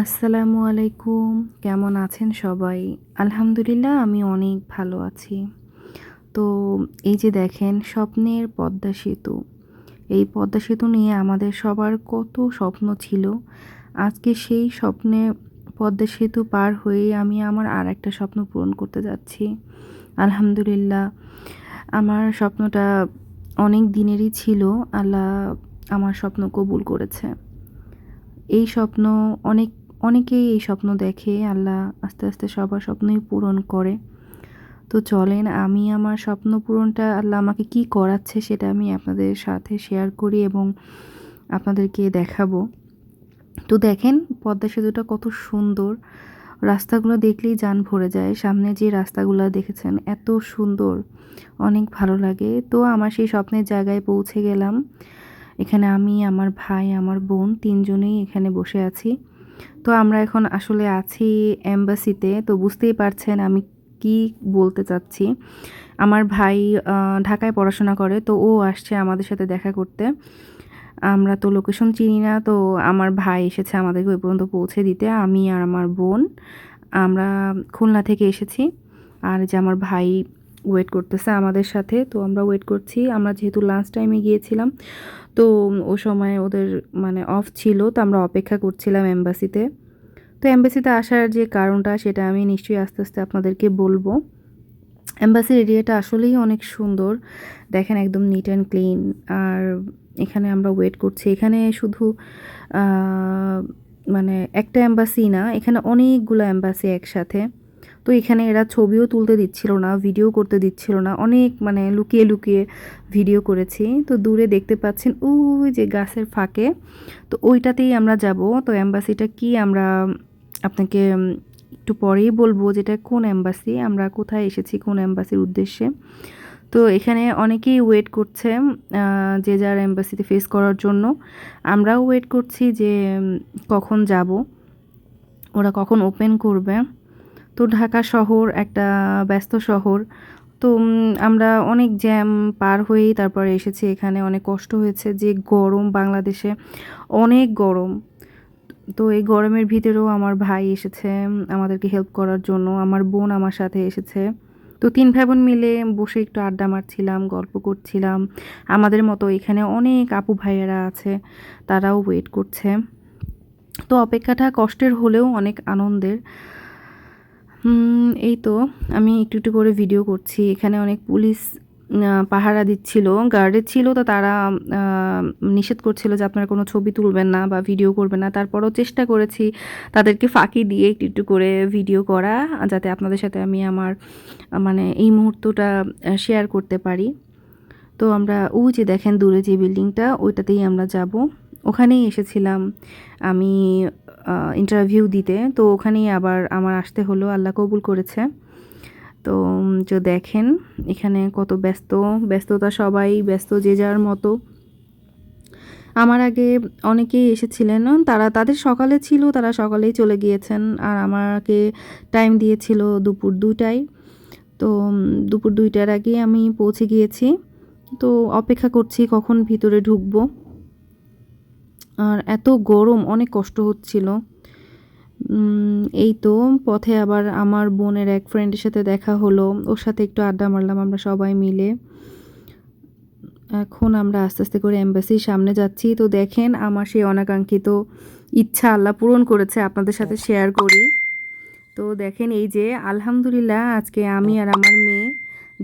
আসসালামু আলাইকুম। কেমন আছেন সবাই? আলহামদুলিল্লাহ, আমি অনেক ভালো আছি। তো এই যে দেখেন, স্বপ্নের পদ্মা সেতু। এই পদ্মা সেতু নিয়ে আমাদের সবার কত স্বপ্ন ছিল। আজকে সেই স্বপ্নে পদ্মা সেতু পার হয়ে আমি আমার আর একটা স্বপ্ন পূরণ করতে যাচ্ছি। আলহামদুলিল্লাহ, আমার স্বপ্নটা অনেক দিনেরই ছিল। আল্লাহ আমার স্বপ্ন কবুল করেছে। এই স্বপ্ন অনেক অনেকেই এই স্বপ্ন দেখে আল্লাহ আস্তে আস্তে সবার স্বপ্নই পূরণ করে। তো চলেন আমি আমার স্বপ্ন পূরণটা আল্লাহ আমাকে কি করাচ্ছে সেটা আমি আপনাদের সাথে শেয়ার করি এবং আপনাদেরকে দেখাবো। তো দেখেন, পদ্মা সেতুটা কত সুন্দর। রাস্তাগুলো দেখলেই যান ভরে যায়। সামনে যে রাস্তাগুলো দেখেছেন, এত সুন্দর। অনেক ভালো লাগে। তো আমার সেই স্বপ্নের জায়গায় পৌঁছে গেলাম। এখানে আমি, আমার ভাই, আমার বোন তিনজনেই এখানে বসে আছি। তো আমরা এখন আসলে আছি অ্যাম্বাসিতে তো বুঝতেই পারছেন আমি কি বলতে চাচ্ছি। আমার ভাই ঢাকায় পড়াশোনা করে, তো ও আসছে আমাদের সাথে দেখা করতে। আমরা তো লোকেশন চিনি না, তো আমার ভাই এসেছে আমাদেরকে ওই পর্যন্ত পৌঁছে দিতে, আমি আর আমার বোন। আমরা খুলনা থেকে এসেছি। আর যে আমার ভাই ওয়েট করতেছে আমাদের সাথে, তো আমরা ওয়েট করছি। আমরা যেহেতু লাঞ্চ টাইমে গিয়েছিলাম, তো ও সময় ওদের মানে অফ ছিল, তো আমরা অপেক্ষা করছিলাম অ্যাম্বাসিতে তো অ্যাম্বাসিতে আসার যে কারণটা, সেটা আমি নিশ্চয়ই আস্তে আস্তে আপনাদেরকে বলব। অ্যাম্বাসির এরিয়াটা আসলেই অনেক সুন্দর। দেখেন একদম নিট অ্যান্ড ক্লিন আর এখানে আমরা ওয়েট করছি। এখানে শুধু মানে একটা অ্যাম্বাসি না, এখানে অনেকগুলো অ্যাম্বাসি একসাথে। তো এখানে এরা ছবিও তুলতে দিচ্ছিল না ভিডিও করতে দিচ্ছিল না, অনেক মানে লুকিয়ে লুকিয়ে ভিডিও করেছি। তো দূরে দেখতে পাচ্ছেন, ওই যে গাছের ফাঁকে। তো ওইটাতেই আমরা যাব। তো অ্যাম্বাসিটা কি আমরা, আপনাকে একটু পরেই বলব যেটা কোন অ্যাম্বাসি আমরা কোথায় এসেছি, কোন অ্যাম্বাসির উদ্দেশ্যে। তো এখানে অনেকেই ওয়েট করছে যে যার অ্যাম্বাসিতে ফেস করার জন্য। আমরাও ওয়েট করছি যে কখন যাব। ওরা কখন ওপেন করবে। তো ঢাকা শহর একটা ব্যস্ত শহর। তো আমরা অনেক জ্যাম পার হয়েই তারপরে এসেছি এখানে। অনেক কষ্ট হয়েছে যে গরম বাংলাদেশে। অনেক গরম। তো এই গরমের ভিতরেও আমার ভাই এসেছে আমাদেরকে হেল্প করার জন্য। আমার বোন আমার সাথে এসেছে। তো তিন ভাই বোন মিলে বসে একটু আড্ডা মারছিলাম, গল্প করছিলাম। আমাদের মতো এখানে অনেক আপু ভাইয়েরা আছে, তারাও ওয়েট করছে। তো অপেক্ষাটা কষ্টের হলেও অনেক আনন্দের। এই তো। আমি একটু একটু করে ভিডিও করছি। এখানে অনেক পুলিশ পাহারা দিচ্ছিল গার্ডে ছিল, তো তারা নিষেধ করছিল যে আপনারা কোনো ছবি তুলবেন না বা ভিডিও করবেন না। তারপরও চেষ্টা করেছি তাদেরকে ফাঁকি দিয়ে একটু একটু করে ভিডিও করা, যাতে আপনাদের সাথে আমি আমার মানে এই মুহূর্তটা শেয়ার করতে পারি। তো আমরা ও যে দেখেন দূরে যে বিল্ডিংটা ওইটাতেই আমরা যাব। ওখানেই এসেছিলাম। আমি ইন্টারভিউ দিতে। তো ওখানেই আবার আমার আসতে হলো, আল্লাহ কবুল করেছে। তো যে দেখেন এখানে কত ব্যস্ত, ব্যস্ততা সবাই, ব্যস্ত যে যার মতো। আমার আগে অনেকেই এসেছিলেন, তারা তাদের সকালে ছিল, তারা সকালেই চলে গিয়েছেন, আর আমাকে টাইম দিয়েছিল দুপুর দুটায় তো দুপুর দুইটার আগে আমি পৌঁছে গিয়েছি। তো, অপেক্ষা করছি কখন ভিতরে ঢুকবো। আর এত গরম, অনেক কষ্ট হচ্ছিল। এই তো পথে আবার আমার বোনের এক ফ্রেন্ডের সাথে দেখা হলো। ওর সাথে একটু আড্ডা মারলাম আমরা সবাই মিলে। এখন আমরা আস্তে আস্তে করে এম্বাসির সামনে যাচ্ছি। তো দেখেন আমার সেই অনাকাঙ্ক্ষিত ইচ্ছা আল্লাহ পূরণ করেছে, আপনাদের সাথে শেয়ার করি। তো দেখেন এই যে, আলহামদুলিল্লাহ আজকে আমি আর আমার মেয়ে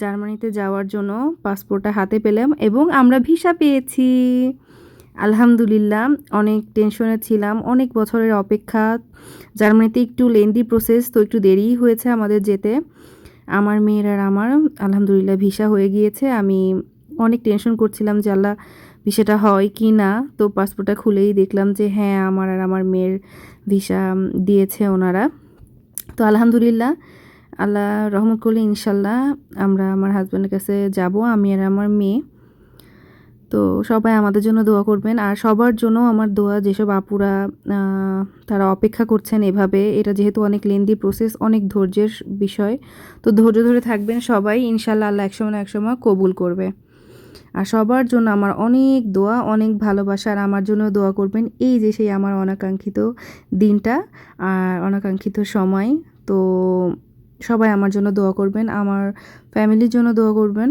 জার্মানিতে যাওয়ার জন্য পাসপোর্টটা হাতে পেলাম এবং আমরা ভিসা পেয়েছি। আলহামদুলিল্লাহ, অনেক টেনশনে ছিলাম, অনেক বছরের অপেক্ষা জার্মানিতে একটু লেন্দি প্রসেস তো একটু দেরিই হয়েছে আমাদের যেতে। আমার মেয়ের আর আমার, আলহামদুলিল্লাহ, ভিসা হয়ে গিয়েছে। আমি অনেক টেনশন করছিলাম যে আল্লাহ ভিসাটা হয় কি না, তো পাসপোর্টটা খুলেই দেখলাম যে হ্যাঁ আমার আর আমার মেয়ের ভিসা দিয়েছে ওনারা। তো আলহামদুলিল্লাহ, আল্লাহ রহমত করলে ইনশাল্লাহ আমরা আমার হাজব্যান্ডের কাছে যাব, আমি আর আমার মেয়ে। তো সবাই আমাদের জন্য দোয়া করবেন। আর সবার জন্য আমার দোয়া, যেসব আপুরা তারা অপেক্ষা করছেন এভাবে, এটা যেহেতু অনেক লেন্দি প্রসেস অনেক ধৈর্যের বিষয়, তো ধৈর্য ধরে থাকবেন সবাই। ইনশাল্লাহ আল্লাহ একসময় না একসময় কবুল করবে। আর সবার জন্য আমার অনেক দোয়া, অনেক ভালোবাসা, আর আমার জন্য দোয়া করবেন এই যে সেই আমার অনাকাঙ্ক্ষিত দিনটা আর অনাকাঙ্ক্ষিত সময়। তো সবাই আমার জন্য দোয়া করবেন, আমার ফ্যামিলির জন্য দোয়া করবেন।